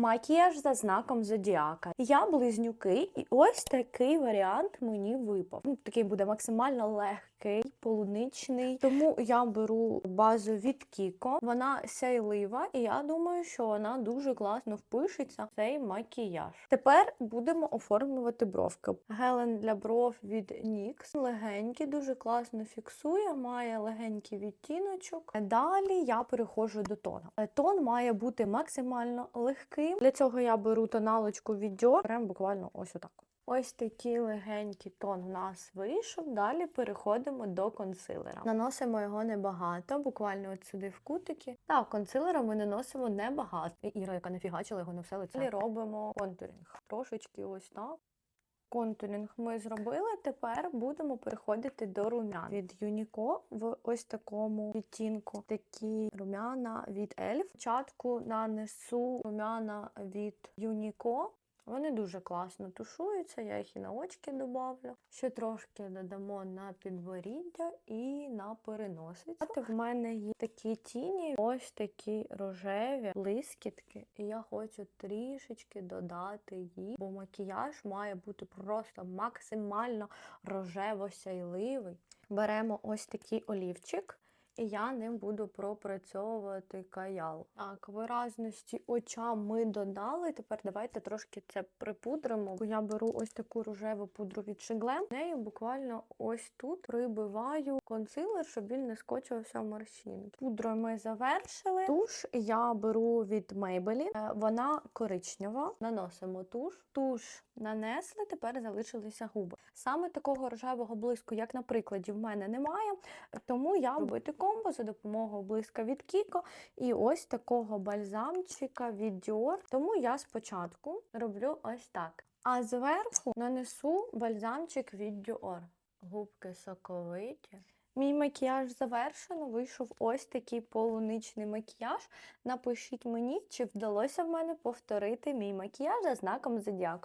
Макіяж за знаком зодіака. Я близнюки, і ось такий варіант мені випав. Ну, такий буде максимально легкий, полуничний. Тому я беру базу від Кіко. Вона сяйлива, і я думаю, що вона дуже класно впишеться в цей макіяж. Тепер будемо оформлювати бровки. Гелен для бров від NYX. Легенький, дуже класно фіксує, має легенький відтіночок. Далі я переходжу до тона. Е, Тон має бути максимально легким. Для цього я беру тоналочку від Dior, прям буквально ось отак. Ось такий легенький тон в нас вийшов. Далі переходимо до консилера. Наносимо його небагато, буквально от сюди в кутики. Так, консилера ми наносимо небагато. Іра, яка нафігачила його на все лице. Далі робимо контуринг. Трошечки ось так. Контуринг ми зробили. Тепер будемо переходити до румян від Юніко в ось такому відтінку. Такі румяна від Elf. Спочатку нанесу румяна від Юніко. Вони дуже класно тушуються, я їх і на очки добавлю. Ще трошки додамо на підборіддя і на переносицю. От в мене є такі тіні, ось такі рожеві блискітки. І я хочу трішечки додати їх, бо макіяж має бути просто максимально рожево-сяйливий. Беремо ось такий олівчик. І я ним буду пропрацьовувати каял. Так, виразності очам ми додали. Тепер давайте трошки це припудримо. Я беру ось таку рожеву пудру від Shiglem. Нею буквально ось тут прибиваю консилер, щоб він не скочувався в морщинки. Пудрою ми завершили. Туш я беру від Maybelline. Е, Вона коричнева. Наносимо туш. Туш нанесли, тепер залишилися губи. Саме такого рожевого блиску, як на прикладі, в мене немає. Тому я робити комбо за допомогою блиска від Kiko і ось такого бальзамчика від Dior. Тому я спочатку роблю ось так. А зверху нанесу бальзамчик від Dior. Губки соковиті. Мій макіяж завершено. Вийшов ось такий полуничний макіяж. Напишіть мені, чи вдалося в мене повторити мій макіяж за знаком зодіаку.